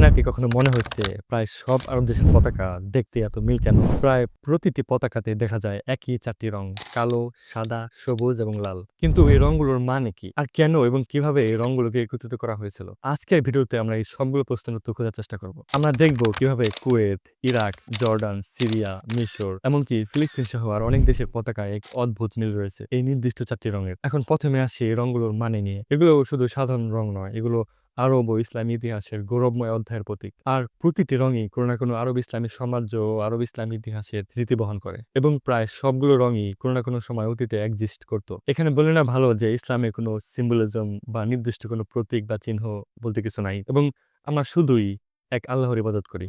আপনার কি কখনো মনে হচ্ছে প্রায় সব আরব দেশের পতাকা দেখতে এত মিল কেন? প্রায় প্রতিটি পতাকাতে দেখা যায় একই চারটি রং, কালো, সাদা, সবুজ এবং লাল। কিন্তু এই রংগুলোর মানে কি? আর কেন এবং কীভাবে এই রংগুলোকে একত্রিত করা হয়েছিল? আজকের ভিডিওতে আমরা এই সবগুলো প্রশ্নের উত্তর খোঁজার চেষ্টা করব। আমরা দেখব কীভাবে কুয়েত, ইরাক, জর্ডান, সিরিয়া, মিশর, এমনকি ফিলিস্তিন সহ আর অনেক দেশের পতাকায় এক অদ্ভুত মিল রয়েছে এই নির্দিষ্ট চারটি রঙের। এখন প্রথমে আসি এই রংগুলোর মানে নিয়ে। এগুলো শুধু সাধারণ রং নয়, এগুলো আরব ও ইসলামী ইতিহাসের গৌরবময় অধ্যায়ের প্রতীক। আর প্রতিটি রঙই কোনো না কোনো আরব ইসলামী সাম্রাজ্য ও আরব ইসলামী ইতিহাসের স্মৃতি বহন করে এবং প্রায় সবগুলো রঙই কোনো না কোনো সময় অতীতে এক্সিস্ট করত। এখানে বলে না ভালো যে ইসলামে কোনো সিম্বলিজম বা নির্দিষ্ট কোনো প্রতীক বা চিহ্ন বলতে কিছু নাই এবং আমরা শুধুই এক আল্লাহর ইবাদত করি।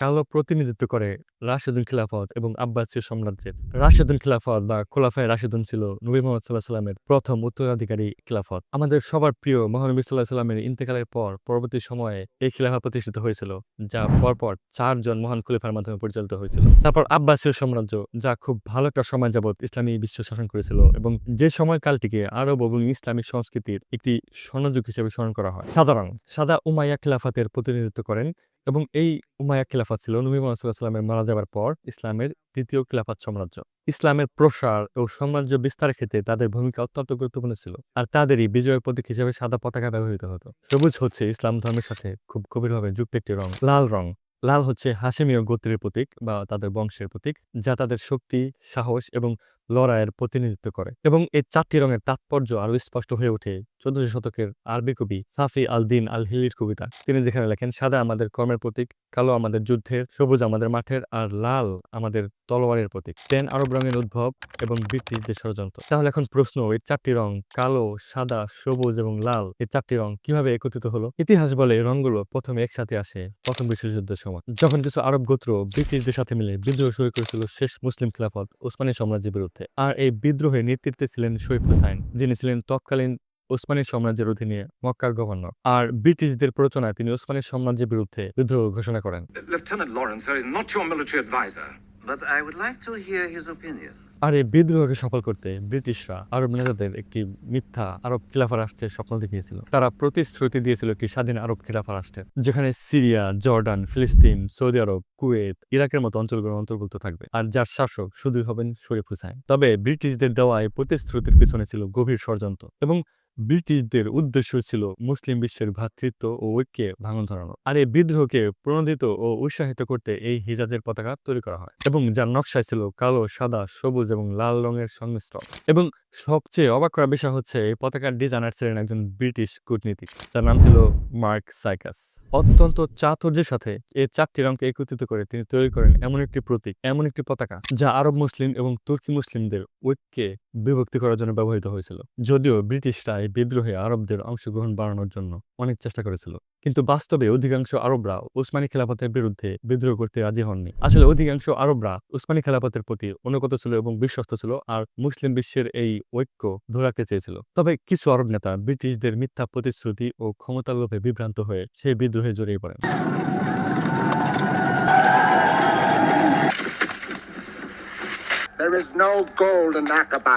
কালো প্রতিনিধিত্ব করে রাশেদুল খিলাফত এবং আব্বাসীয় সাম্রাজ্যের। রাশেদুল খিলাফত বা খোলাফায় রাশেদুন ছিল নবী মোহাম্মদ সাল্লাহ সাল্লামের প্রথম উত্তরাধিকারী খিলাফত। আমাদের সবার প্রিয় মহানবী সাল্লাহ সাল্লামের ইন্তেকালের পর পরবর্তী সময়ে এই খিলাফা প্রতিষ্ঠিত হয়েছিল, যা পরপর চারজন মহান খলিফার মাধ্যমে পরিচালিত হয়েছিল। তারপর আব্বাসীয় সাম্রাজ্য, যা খুব ভালো একটা সময় যাবৎ ইসলামী বিশ্ব শাসন করেছিল এবং যে সময়কালটিকে আরব এবং ইসলামী সংস্কৃতির একটি স্বর্ণযুগ হিসেবে স্মরণ করা হয়। সাধারণ, সাদা উমাইয়া খিলাফাতের প্রতিনিধিত্ব করেন এবং এই উমায়া খিলাফত ছিল। নবী মোহাম্মদ সাল্লাহ মারা যাবার পর ইসলামের দ্বিতীয় খিলাফত সাম্রাজ্য। ইসলামের প্রসার ও সাম্রাজ্য বিস্তারের ক্ষেত্রে তাদের ভূমিকা অত্যন্ত গুরুত্বপূর্ণ ছিল আর তাদেরই বিজয়ের প্রতীক হিসেবে সাদা পতাকা ব্যবহৃত হতো। সবুজ হচ্ছে ইসলাম ধর্মের সাথে খুব গভীরভাবে যুক্ত একটি রং, লাল রং। লাল হচ্ছে হাসেমীয় গোত্রের প্রতীক বা তাদের বংশের প্রতীক যা তাদের শক্তি, সাহস এবং লড়াইয়ের প্রতিনিধিত্ব করে। এবং এই চারটি রঙের তাৎপর্য আরও স্পষ্ট হয়ে ওঠে চোদ্দশ শতকের আরবি কবি সাফি আল দিন আল হিলির কবিতা তিনি যেখানে লেখেন, সাদা আমাদের কর্মের প্রতীক, কালো আমাদের যুদ্ধের, সবুজ আমাদের মাঠের, আর লাল আমাদের তলোয়ারের প্রতীক। টেন আরব রঙের উদ্ভব এবং ব্রিটিশদের ষড়যন্ত্র। তাহলে এখন প্রশ্ন, এই চারটি রং কালো, সাদা, সবুজ এবং লাল, এই চারটি রং কীভাবে একত্রিত হলো? ইতিহাস বলে রংগুলো প্রথমে একসাথে আসে প্রথম বিশ্বযুদ্ধের সময়। যখন কিছু আরব গোত্র ব্রিটিশদের সাথে মিলে বিদ্রোহ শুরু করেছিল শেষ মুসলিম খিলাফত ওসমানী সাম্রাজ্যের বিরুদ্ধে। আর এই বিদ্রোহের নেতৃত্বে ছিলেন শৈফ হুসাইন যিনি ছিলেন তৎকালীন ওসমানী সাম্রাজ্যের অধীনে মক্কার গভর্নর। আর ব্রিটিশদের প্রচনায় তিনি ওসমানী সাম্রাজ্যের বিরুদ্ধে বিদ্রোহ ঘোষণা করেন। Lieutenant Lawrence is not your military adviser but I would like to hear his opinion. আর এই বিদ্রোহকে সফল করতে ব্রিটিশরা আরব নেতাদের একটি মিথ্যা আরব খিলাফা রাষ্ট্রের স্বপ্ন দেখিয়েছিল। তারা প্রতিশ্রুতি দিয়েছিল একটি স্বাধীন আরব খিলাফা রাষ্ট্রের, যেখানে সিরিয়া, জর্ডান, ফিলিস্তিন, সৌদি আরব, কুয়েত, ইরাকের মতো অঞ্চলগুলো অন্তর্ভুক্ত থাকবে আর যার শাসক শুধুই হবেন শরীফ হুসাইন। তবে ব্রিটিশদের দেওয়া এই প্রতিশ্রুতির পিছনে ছিল গভীর ষড়যন্ত্র এবং ব্রিটিশদের উদ্দেশ্য ছিল মুসলিম বিশ্বের ভ্রাতৃত্ব ও ঐক্যে ভাঙন ধরানো। আর এই বিদ্রোহকে প্রণোদিত ও উৎসাহিত করতে এই হিজাজের পতাকা তৈরি করা হয় এবং যার নকশায় ছিল কালো, সাদা, সবুজ এবং লাল রঙের সংমিশ্রণ। এবং সবচেয়ে অবাক করা বিষয় হচ্ছে এই পতাকার ডিজাইনার ছিলেন একজন ব্রিটিশ কূটনীতিক। যার নাম ছিল মার্ক সাইকাস। অত্যন্ত চাতুর্যের সাথে এই চারটি রঙকে একত্রিত করে তিনি তৈরি করেন এমন একটি প্রতীক, এমন একটি পতাকা, যা আরব মুসলিম এবং তুর্কি মুসলিমদের ঐক্যে বিভক্তি করার জন্য ব্যবহৃত হয়েছিল। যদিও ব্রিটিশরা বিদ্রোহে আরবদের অংশগ্রহণ বাড়ানোর জন্য অনেক চেষ্টা করেছিল। কিন্তু বাস্তবে অধিকাংশ আরবরা উসমানী খেলাফতের বিরুদ্ধে বিদ্রোহ করতে রাজি হননি। আসলে অধিকাংশ আরবরা উসমানী খেলাফতের প্রতি অনুগত ছিল এবং বিশ্বস্ত ছিল আর মুসলিম বিশ্বের এই ঐক্য ধরে রাখতে চেয়েছিল। তবে কিছু আরব নেতা ব্রিটিশদের মিথ্যা প্রতিশ্রুতি ও ক্ষমতার লোভে বিভ্রান্ত হয়ে সেই বিদ্রোহে জড়িয়ে পড়েন। There is no gold in Aqaba.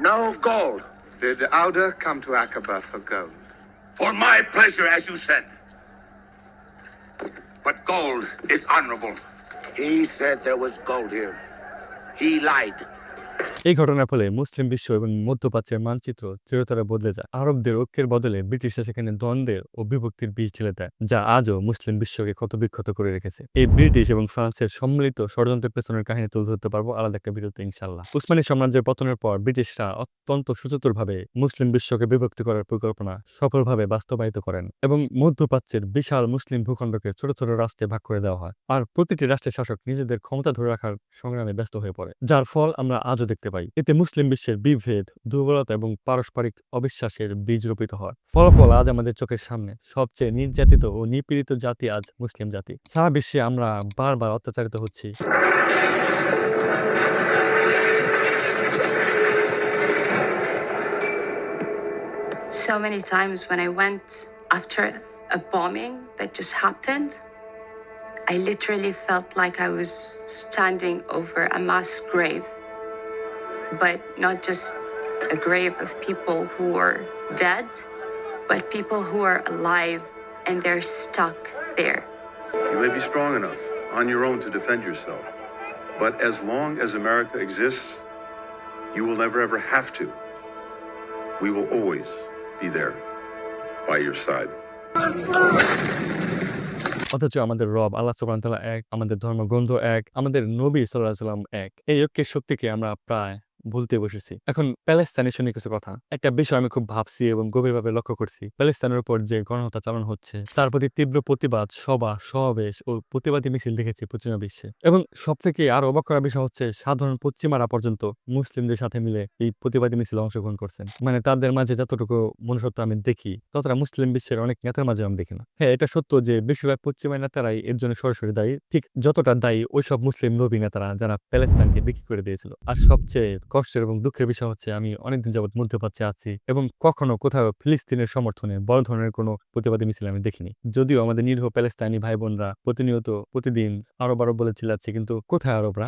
No gold. Did Auda come to Aqaba for gold? For my pleasure, as you said. But gold is honorable. He said there was gold here. He lied. এই ঘটনার ফলে মুসলিম বিশ্ব এবং মধ্যপ্রাচ্যের মানচিত্র চিরতরে বদলে যায়। আরবদের ঐক্যের বদলে ব্রিটিশরা সেখানে দ্বন্দ্বের ও বিভক্তির বীজ ঢেলে দেয়, যা আজও মুসলিম বিশ্বকে ক্ষতবিক্ষত করে রেখেছে। এই ব্রিটিশ এবং ফ্রান্সের সম্মিলিত ষড়যন্ত্রের পেছনের কাহিনী তুলে ধরতে পারব আলাদা একটা বিরতি ইনশাল্লাহ উসমানী সাম্রাজ্যের পতনের পর ব্রিটিশরা অত্যন্ত সুচতুরভাবে মুসলিম বিশ্বকে বিভক্তি করার পরিকল্পনা সফলভাবে বাস্তবায়িত করেন এবং মধ্যপ্রাচ্যের বিশাল মুসলিম ভূখণ্ডকে ছোট ছোট রাষ্ট্রে ভাগ করে দেওয়া হয়। আর প্রতিটি রাষ্ট্রের শাসক নিজেদের ক্ষমতা ধরে রাখার সংগ্রামে ব্যস্ত হয়ে পড়ে, যার ফল আমরা আজও দেখতে পাই। এতে মুসলিম বিশ্বের বিভেদ দুর্বলতা এবং পারস্পরিক অবিশ্বাসের বীজ রোপিত হয়। ফলাফল আজ আমাদের চোখের সামনে। সবচেয়ে নির্যাতিত ও নিপীড়িত জাতি আজ মুসলিম জাতি। সারা বিশ্বে আমরা বারবার অত্যাচারিত হচ্ছি। So many times when I went after a bombing that just happened, I literally felt like I was standing over a mass grave. But not just a grave of people who were dead, but people who are alive and they're stuck there. You may be strong enough on your own to defend yourself. But as long as America exists, you will never ever have to. We will always be there by your side. অথচ আমাদের রব আল্লাহ সুবহান তাআলা এক আমাদের ধর্মগ্রন্থ এক আমাদের নবী সাল্লাল্লাহু আলাইহি সাল্লাম এক এই ঐক্যের শক্তিকে আমরা প্রায় ভুলতে বসেছি। এখন প্যালেস্তানের শুনে কিছু কথা। একটা বিষয় আমি খুব ভাবছি এবং গভীরভাবে লক্ষ্য করছি। প্যালেস্তানের উপর যে গণহত্যা চালানো হচ্ছে, তার প্রতি তীব্র প্রতিবাদ সভা, সমাবেশ ও প্রতিবাদী মিছিল দেখেছি পশ্চিমা বিশ্বে। এবং সব থেকে আরও অবাক করার বিষয় হচ্ছে, সাধারণ পশ্চিমারা পর্যন্ত মুসলিমদের সাথে মিলে এই প্রতিবাদী মিছিলে অংশগ্রহণ করছেন। মানে তাদের মাঝে যতটুকু মনুষ্যত্ব আমি দেখি, ততটা মুসলিম বিশ্বের অনেক নেতার মাঝে আমি দেখি না। হ্যাঁ এটা সত্য যে বেশিরভাগ পশ্চিমা নেতারাই এর জন্য সরাসরি দায়ী। ঠিক যতটা দায়ী ওইসব মুসলিম নবী নেতারা যারা প্যালেস্তানকে বিক্রি করে দিয়েছিল। আর সবচেয়ে কষ্টের এবং দুঃখের বিষয় হচ্ছে, আমি অনেকদিন যাবৎ মধ্যপ্রাচ্যে আছি এবং কখনো কোথাও ফিলিস্তিনের সমর্থনে বড় ধরনের কোনো প্রতিবাদী মিছিল আমি দেখিনি। যদিও আমাদের নিরীহ প্যালেস্তানি ভাই বোনরা প্রতিনিয়ত প্রতিদিন আরব আরব বলে চিল্লাচ্ছে, কিন্তু কোথায় আরবরা?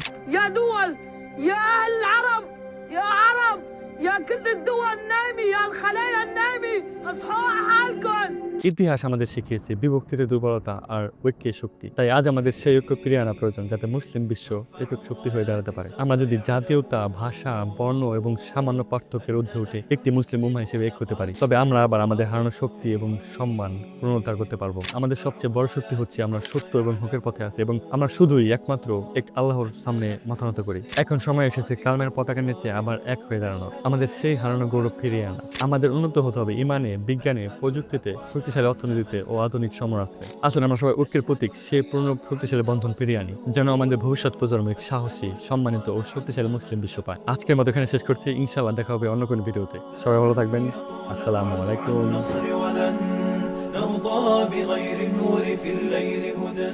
يا كل الدول النايمة يا الخلايا النايمة اصحوا على حالكم ইতিহাস আমাদের শিখিয়েছে বিভক্তিতে দুর্বলতা আর ঐক্যের শক্তি তাই আজ আমাদের সেই ঐক্য ফিরিয়ে আনা প্রয়োজন যাতে মুসলিম বিশ্ব একক শক্তি হয়ে দাঁড়াতে পারে আমরা যদি জাতীয়তা ভাষা বর্ণ এবং সামান্য পার্থক্যের ঊর্ধ্বে উঠে একটি মুসলিম উম্মা হিসেবে এক হতে পারি তবে আমরা আবার আমাদের হারানো শক্তি এবং সম্মান পুনরুদ্ধার করতে পারবো আমাদের সবচেয়ে বড় শক্তি হচ্ছে আমরা সত্য এবং হকের পথে আছি এবং আমরা শুধুই একমাত্র এক আল্লাহর সামনে মাথা নত করি এখন সময় এসেছে কালমের পতাকা নিচে আবার এক হয়ে দাঁড়ানোর আমাদের সেই হারানো গৌরব ফিরিয়ে আনা আমাদের উন্নত হতে হবে ইমানে বিজ্ঞানে প্রযুক্তিতে শক্তিশালী অর্থনীতিতে ও আধুনিক সমরাস্ত্রে আসলে আমরা সবাই ঐক্যের প্রতীক সেই পূর্ণ শক্তিশালী বন্ধন ফিরিয়ে আনি যেন আমাদের ভবিষ্যৎ প্রজন্ম এক সাহসী সম্মানিত ও শক্তিশালী মুসলিম বিশ্ব পায় আজকের মতো এখানে শেষ করছি ইনশাআল্লাহ দেখা হবে অন্য কোনো ভিডিওতে সবাই ভালো থাকবেন আসসালামু আলাইকুম النصر ولن نرضى بغير النور في الليل هدى